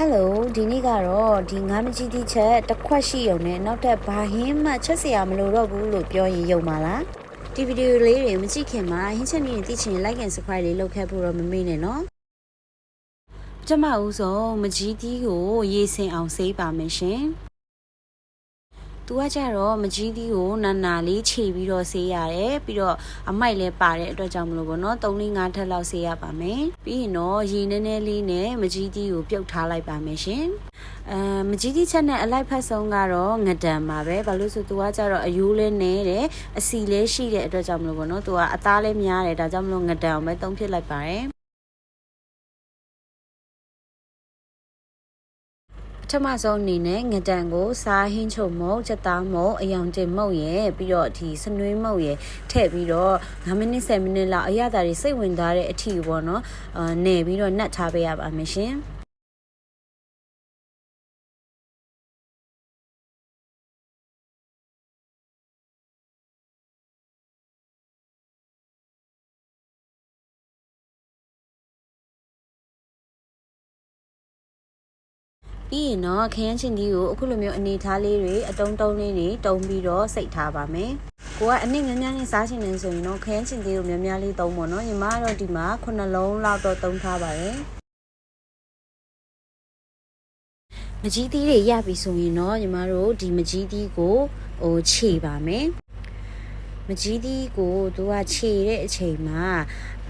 ဟယ်လိုဒီနေ့ကတော့ဒီငါးမကြီးတိချက်တစ်ခွက်ရှိုံနဲ့နောက်ထပ်ဘာဟင်းမှချက်စရာမလိုတော့ဘူးလို့ပြောရင်ယုံပါလားဒီဗီဒီယိုလေးတွေမကြည့်ခင်မှာဟင်းချက်မြင့်သိချင် like and subscribe လေးလုပ်ခဲ့ဖို့တော့မမေ့နဲ့နော်ကျမဦးဆုံးမကြီးတီးကိုရေစင်အောင်ဆေးပါမယ်ရှင် သူကကြတော့မကြီးသီးကိုနာနာလေးခြေပြီးတော့ဆေးရတယ်ပြီးတော့အမိုက်လည်းပါတဲ့အတွက်ကြောင့်မလို့ပေါ့နော်3 4 5ထပ်လောက်ဆေးရပါမယ်ပြီးရင်တော့ရေနည်းနည်းလေးနဲ့မကြီးသီးကိုပြုတ်ထားလိုက်ပါမယ်ရှင်အဲမကြီးသီးချက်နဲ့အလိုက်ဖက်ဆုံးကတော့ငဒံပါပဲဘာလို့ဆိုသူကကြတော့အယိုးလေးနဲ့တယ်အစီလေးရှိတဲ့အတွက်ကြောင့်မလို့ပေါ့နော်သူကအသားလေးများတယ်ဒါကြောင့်မလို့ငဒံအောင်ပဲသုံးဖြစ်လိုက်ပါတယ် ထမဆုံးအနေနဲ့ငဒံကိုစားဟင်းချုံမုတ်ချက်သားမုတ်အယောင်တင်မုတ်ရယ်ပြီးတော့ဒီစနွေးမုတ်ရယ်ထည့်ပြီးတော့9မိနစ်10မိနစ်လောက်အရသာတွေစိတ်ဝင်စားတဲ့အထီပေါ့နော်အာနယ်ပြီးတော့နှက်ထားပေးရပါမယ်ရှင် ပြီးရင်တော့ခရမ်းချင်ကြီးကိုအခုလိုမျိုးအနေထားလေးတွေအတုံးတုံးလေးတွေတုံးပြီးတော့စိတ်ထားပါမယ်။ကိုကအနည်းငယ်များနဲ့စားချင်နေဆိုရင်တော့ခရမ်းချင်ကြီးကိုများများလေးတုံးပေါ့နော်။ညီမကတော့ဒီမှာခုနှလုံးလောက်တော့တုံးထားပါတယ်။မကြီးသီးတွေရပြီဆိုရင်တော့ညီမတို့ဒီမကြီးသီးကိုဟိုခြေပါမယ်။မကြီးသီးကိုသူကခြေတဲ့အချိန်မှာ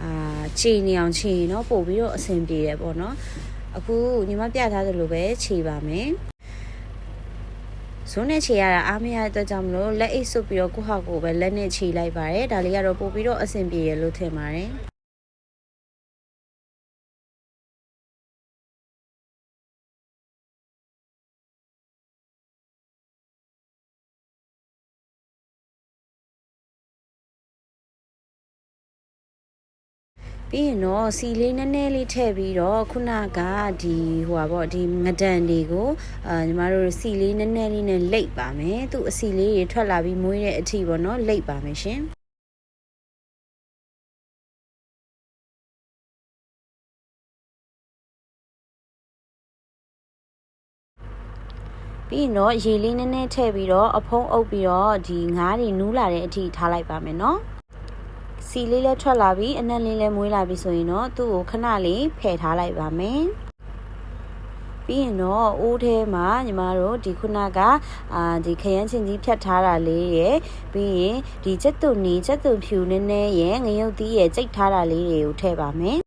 အာခြေနေအောင်ခြေရင်တော့ပို့ပြီးတော့အဆင်ပြေတယ်ပေါ့နော်။ အခုညီမပြထားသလိုပဲခြေပါမယ်ဇုံးနဲ့ခြေရတာအားမရတဲ့အတွက်ကြောင့်မလို့လက်အိတ်ဆုပ်ပြီးတော့ကိုယ့်ဟာကိုယ်ပဲလက်နဲ့ခြေလိုက်ပါတယ်ဒါလေးကတော့ပို့ပြီးတော့အဆင်ပြေရလို့ထင်ပါတယ် ပြီးရင်တော့စီလေးနည်းနည်းလေးထည့်ပြီးတော့ခုနကဒီဟိုပါပေါ့ဒီငဒန်တွေကိုအာညီမတို့စီလေးနည်းနည်းလေးနဲ့လိတ်ပါမယ်သူ့အစီလေးတွေထွက်လာပြီးမွေးတဲ့အထိပေါ့နော်လိတ်ပါမယ်ရှင်ပြီးရင်တော့ရေလေးနည်းနည်းထည့်ပြီးတော့အဖုံးအုပ်ပြီးတော့ဒီငါးတွေနူးလာတဲ့အထိထားလိုက်ပါမယ်နော် စီလေးလည်းထွက်လာပြီးအနက်လေးလည်းမွေးလာပြီးဆိုရင်တော့သူ့ကိုခဏလေးဖယ်ထားလိုက်ပါမယ်ပြီးရင်တော့အိုးထဲမှာညီမတို့ဒီခုနကအာဒီခရမ်းချင်းကြီးဖြတ်ထားတာလေးရယ်ပြီးရင်ဒီချက်သွနီချက်သွဖြူနည်းနည်းရယ်ငရုတ်သီးရယ်ကြိတ်ထားတာလေးတွေကိုထည့်ပါမယ်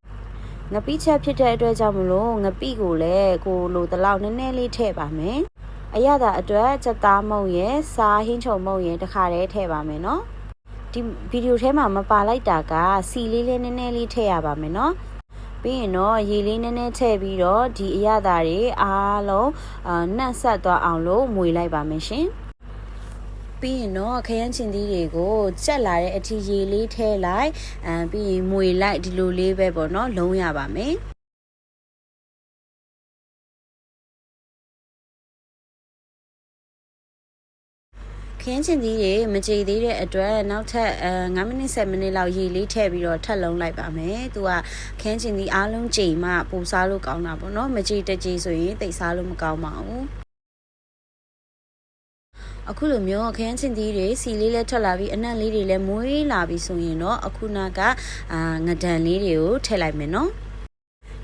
ငပိချက်ဖြစ်တဲ့အတွက်ကြောင့်မလို့ငပိကိုလည်းကိုလိုတလောက်နည်းနည်းလေးထည့်ပါမယ်အရသာအတွက်ချက်သားမုံရယ်စားဟင်းချုံမုံရယ်တခါတည်းထည့်ပါမယ်နော် ဒီဗီဒီယိုထဲမှာမပါလိုက်တာကစီလေးလေးနည်းနည်းလေးထည့်ရပါမယ်နော်ပြီးရင်တော့ရေလေးနည်းနည်းထည့်ပြီးတော့ဒီအရသာတွေအားလုံးအာနှက်ဆက်သွားအောင်လို့မွေလိုက်ပါမယ်ရှင်ပြီးရင်တော့ခရမ်းချင်သီးတွေကိုကြက်လာတဲ့အထီရေလေးထည့်လိုက်အဲပြီးရင်မွေလိုက်ဒီလိုလေးပဲပေါ့နော်လုံးရပါမယ် ခင်းချင်သီးတွေမကြည်သေးတဲ့အတွက်နောက်ထပ်အဲ9မိနစ်10မိနစ်လောက်ရေလေးထည့်ပြီးတော့ထပ်လုံးလိုက်ပါမယ်။သူကခင်းချင်သီးအားလုံးကြိမ်မှပူစားလို့ကောင်းတာပေါ့နော်။မကြည်တကြည်ဆိုရင်တိတ်စားလို့မကောင်းပါဘူး။အခုလိုမျိုးခရမ်းချင်သီးတွေစီလေးလည်းထွက်လာပြီးအနံ့လေးတွေလည်းမွေးလာပြီးဆိုရင်တော့အခုနကအာငဒံလေးတွေကိုထည့်လိုက်မယ်နော်။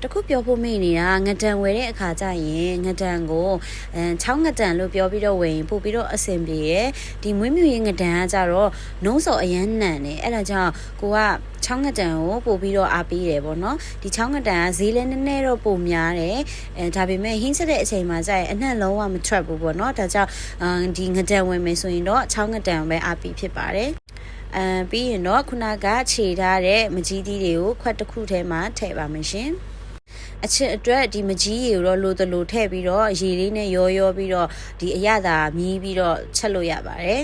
တခုပြောဖို့မေ့နေတာငဒံဝယ်တဲ့အခါကျရင်ငဒံကိုအဲချောင်းငဒံလို့ပြောပြီးတော့ဝယ်ရင်ပို့ပြီးတော့အဆင်ပြေရယ်ဒီမွေးမြူရေးငဒံကကြတော့နှုံးစော်အရန်နံတယ်အဲ့ဒါကြောင့်ကိုကချောင်းငဒံကိုပို့ပြီးတော့အားပေးတယ်ပေါ့နော်ဒီချောင်းငဒံကဈေးလည်းနည်းနည်းတော့ပိုများတယ်အဲဒါပေမဲ့ဟင်းချက်တဲ့အချိန်မှာကျရင်အနှံ့လုံးဝမထွက်ဘူးပေါ့နော်ဒါကြောင့်ဒီငဒံဝယ်မယ်ဆိုရင်တော့ချောင်းငဒံပဲအားပေးဖြစ်ပါတယ်အဲပြီးရင်တော့ခုနကခြေထားတဲ့မကြီးသီးတွေကိုခွက်တစ်ခုထဲမှာထည့်ပါမယ်ရှင် အချစ်အတွက်ဒီမကြီးရေကိုတော့လိုတလိုထည့်ပြီးတော့ရေလေးနဲ့ရောရောပြီးတော့ဒီအရသာမြည်ပြီးတော့ချက်လို့ရပါတယ်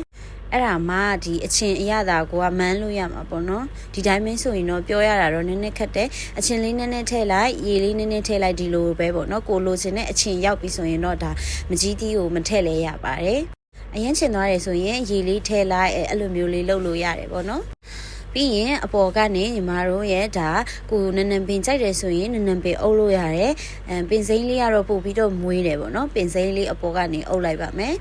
အဲ့ဒါမှဒီအချင်းအရသာကိုကမန်းလို့ရမှာပေါ့နော်ဒီတိုင်းမင်းဆိုရင်တော့ပြောရတာတော့နည်းနည်းခက်တယ်အချင်းလေးနည်းနည်းထည့်လိုက်ရေလေးနည်းနည်းထည့်လိုက်ဒီလိုပဲပေါ့နော်ကိုလိုချင်တဲ့အချင်းရောက်ပြီဆိုရင်တော့ဒါမကြီးတီးကိုမထည့်လဲရပါတယ်အရင်ချင်သွားတယ်ဆိုရင်ရေလေးထည့်လိုက်အဲ့လိုမျိုးလေးလုပ်လို့ရတယ်ပေါ့နော်ဘ ပြီးရင်အပေါ်ကနေညီမတို့ရဲ့ဒါကိုနနံပင်ကြိုက်တယ်ဆိုရင်နနံပင်အုပ်လို့ရတယ်အဲပင်စိမ်းလေးကတော့ပို့ပြီးတော့မွေးတယ်ပေါ့နော်ပင်စိမ်းလေးအပေါ်ကနေအုပ်လိုက်ပါမယ်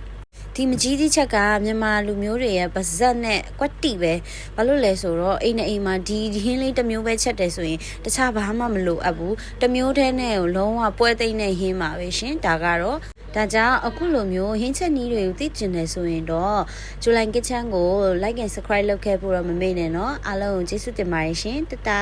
ဒီမကြီးကြီးချက်ကမြန်မာလူမျိုးတွေရဲ့ပါဇက်နဲ့ကွက်တိပဲဘာလို့လဲဆိုတော့အိမ်နဲ့အိမ်မှာဒီဒီဟင်းလေးတစ်မျိုးပဲချက်တယ်ဆိုရင်တခြားဘာမှမလိုအပ်ဘူးတစ်မျိုးတည်းနဲ့ကိုလုံးဝပွဲသိမ့်တဲ့ဟင်းပါပဲရှင်ဒါကတော့ ဒါကြောင့်အခုလိုမျိုးဟင်းချက်နီးတွေကိုသိကျင်တယ်ဆိုရင်တော့ July Kitchen ကို like and subscribe လုပ်ခဲ့ဖို့တော့မမေ့နဲ့เนาะအားလုံးကိုကျေးဇူးတင်ပါတယ်ရှင်တတာ